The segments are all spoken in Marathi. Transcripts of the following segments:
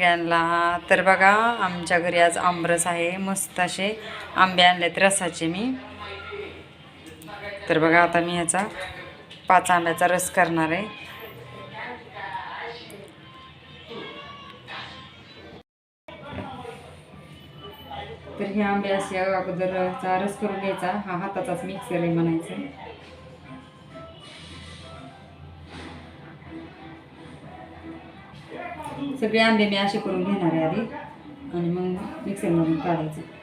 सगळ्यांना तर बघा आमच्या घरी आज आमरस आहे मस्त असे आंबे आणलेत रसाचे मी. तर बघा आता मी ह्याचा पाच आंब्याचा रस करणार आहे. तर हे आंबे असे अगोदरचा रस करून घ्यायचा. हा हाताचाच मिक्सर आहे म्हणायचं. सगळे आंबे मी असे करून घेणार आहे आधी. आणि मग मिक्सरमधून काढायचे.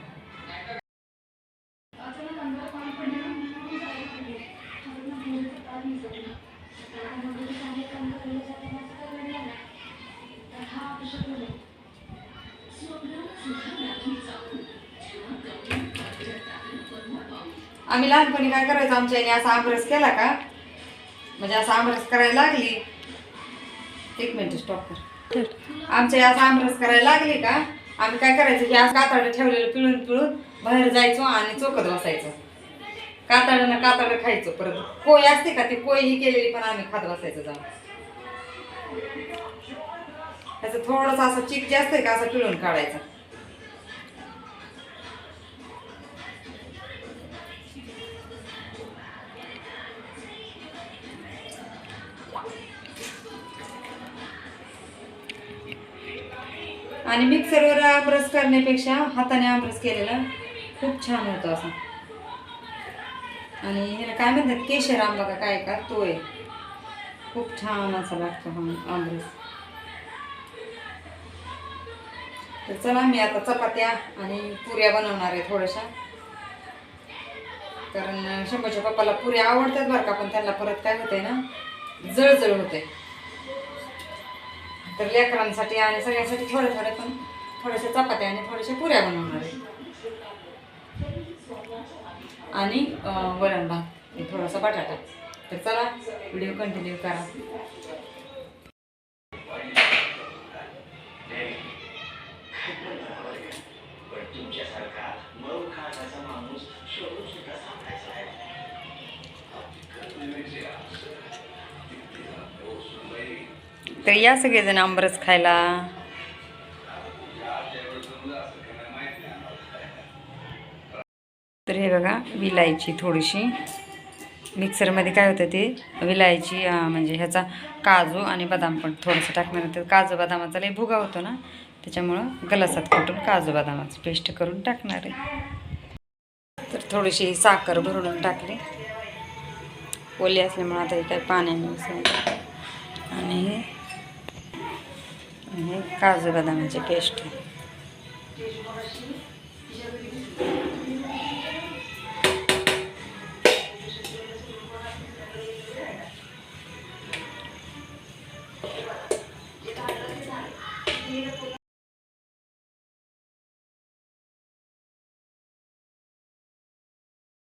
आम्ही लहानपणी काय करायचो? आमच्या याने असा आमरस केला का? म्हणजे असा आमरस करायला लागली. एक मिनिट स्टॉप कर. आमच्या या आमरस करायला लागले का? आम्ही काय करायचं? हे असं कातडं ठेवलेलं पिळून पिळून बाहेर जायचो आणि चोकत बसायचो. कातडं कातडं खायचो परत. कोय असते का? ती कोय ही केलेली पण आम्ही खात बसायचो जाऊन. त्याचं थोडंसं असं चिक जास्त असतंय का असं पिळून काढायचं. आणि मिक्सरवर आमरस करण्यापेक्षा हाताने आमरस केलेला खूप छान होतो असा. आणि ह्याला काय म्हणतात? केशर आंबा का काय का? तो आहे. खूप छान असा लागतो हा आमरस. तर चला मी आता चपात्या आणि पुऱ्या बनवणार आहे थोड्याशा. कारण शंभरच्या पप्पाला पुऱ्या आवडतात बरं का पण त्यांना परत काय होतंय ना? जळजळ होते तर लेकरांसाठी आणि सगळ्यांसाठी थोड्या थोड्या पण थोड्याशा चपात्या आणि थोड्याशा पुऱ्या बनवणार आहे. आणि वरण भात थोडासा बटाटा. तर चला व्हिडिओ कंटिन्यू करा. तर या सगळेजण आंबरस खायला. तर हे बघा विलायची थोडीशी. मिक्सरमध्ये काय होतं ते? विलायची म्हणजे ह्याचा काजू आणि बदाम पण थोडंसं टाकणार तर काजू बदामाचा लई भुगा होतो ना? त्याच्यामुळं गलासात कुटून काजू बदामाचं पेस्ट करून टाकणार आहे. तर थोडीशी साखर भरून टाकली. ओली असल्यामुळे आता हे काय पाण्याने आणि কাজু বাদামের যে টেস্ট